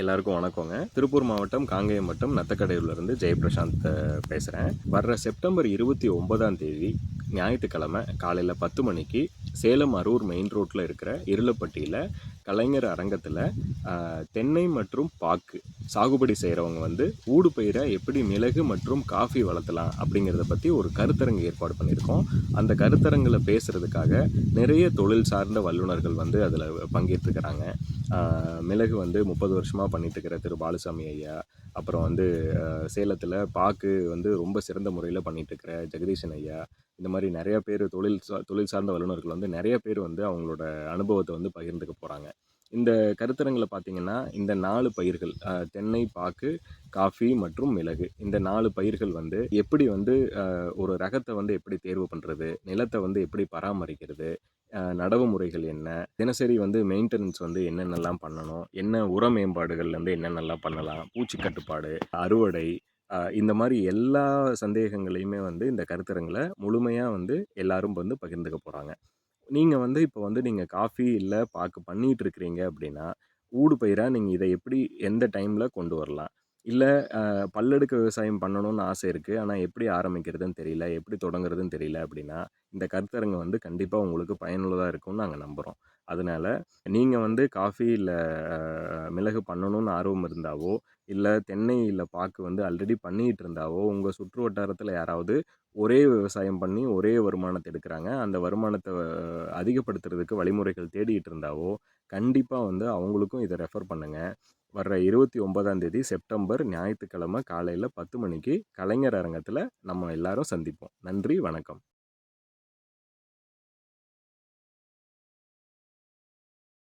எல்லாருக்கும் வணக்கங்க. திருப்பூர் மாவட்டம் காங்கேயம் வட்டம் நத்தக்கடையூர்லேருந்து ஜெயபிரசாந்த் பேசுகிறேன் வர்ற செப்டம்பர் இருபத்தி ஒன்பதாம் தேதி ஞாயிற்றுக்கிழமை காலையில் பத்து மணிக்கு சேலம் அரூர் மெயின் ரோட்டில் இருக்கிற இருளப்பட்டியில் கலைஞர் அரங்கத்தில் தென்னை மற்றும் பாக்கு சாகுபடி செய்கிறவங்க வந்து ஊடு பயிரை எப்படி மிளகு மற்றும் காஃபி வளர்த்தலாம் அப்படிங்கிறத பற்றி ஒரு கருத்தரங்கு ஏற்பாடு பண்ணியிருக்கோம். அந்த கருத்தரங்கில் பேசுகிறதுக்காக நிறைய தொழில் சார்ந்த வல்லுநர்கள் வந்து அதில் பங்கேற்றுக்கிறாங்க மிளகு வந்து முப்பது வருஷமாக பண்ணிட்டு இருக்கிற திரு பாலுசாமி ஐயா அப்புறம் வந்து சேலத்தில் பாக்கு வந்து ரொம்ப சிறந்த முறையில் பண்ணிட்டு இருக்கிற ஜெகதீசன் ஐயா இந்த மாதிரி நிறைய பேர் தொழில் தொழில் சார்ந்த வல்லுநர்கள் வந்து நிறைய பேர் வந்து அவங்களோட அனுபவத்தை வந்து பகிர்ந்துக்க போகிறாங்க இந்த கருத்தரங்களை பார்த்தீங்கன்னா இந்த நாலு பயிர்கள் தென்னை பாக்கு காஃபி மற்றும் மிளகு. இந்த நாலு பயிர்கள் வந்து எப்படி வந்து ஒரு ரகத்தை வந்து எப்படி தேர்வு பண்ணுறது நிலத்தை வந்து எப்படி பராமரிக்கிறது நடவு முறைகள் என்ன தினசரி வந்து மெயின்டெனன்ஸ் வந்து என்னென்னலாம் பண்ணணும் என்ன உர மேம்பாடுகள் வந்து என்னென்னலாம் பண்ணலாம் பூச்சி கட்டுப்பாடு அறுவடை இந்த மாதிரி எல்லா சந்தேகங்களையுமே வந்து இந்த கருத்தரங்களை முழுமையாக வந்து எல்லாரும் வந்து பகிர்ந்துக்க போகிறாங்க நீங்கள் வந்து இப்போ வந்து நீங்கள் காஃபி இல்லை பாக்கு பண்ணிகிட்ருக்கிறீங்க அப்படின்னா ஊடு பயிராக நீங்கள் இதை எப்படி எந்த டைமில் கொண்டு வரலாம்? இல்லை பல்லெடுக்க விவசாயம் பண்ணணும்னு ஆசை இருக்குது ஆனால் எப்படி ஆரம்பிக்கிறதுன்னு தெரியல எப்படி தொடங்குறதுன்னு தெரியல அப்படின்னா இந்த கருத்தரங்கு வந்து கண்டிப்பாக உங்களுக்கு பயனுள்ளதாக இருக்கும்னு நாங்கள் நம்புகிறோம் அதனால் நீங்கள் வந்து காஃபி இல்லை மிளகு பண்ணணும்னு ஆர்வம் இருந்தாவோ இல்லை தென்னை இல்லை பாக்கு வந்து ஆல்ரெடி பண்ணிகிட்டு இருந்தாவோ உங்கள் சுற்று வட்டாரத்தில் யாராவது ஒரே விவசாயம் பண்ணி ஒரே வருமானத்தை எடுக்கிறாங்க அந்த வருமானத்தை அதிகப்படுத்துறதுக்கு வழிமுறைகள் தேடிட்டு இருந்தாவோ கண்டிப்பாக வந்து அவங்களுக்கும் இதை ரெஃபர் பண்ணுங்கள் வர்ற இருபத்தி ஒன்பதாம் தேதி செப்டம்பர் ஞாயிற்றுக்கிழமை காலையில் பத்து மணிக்கு கலைஞர் அரங்கத்தில் நம்ம எல்லாரும் சந்திப்போம். நன்றி வணக்கம்.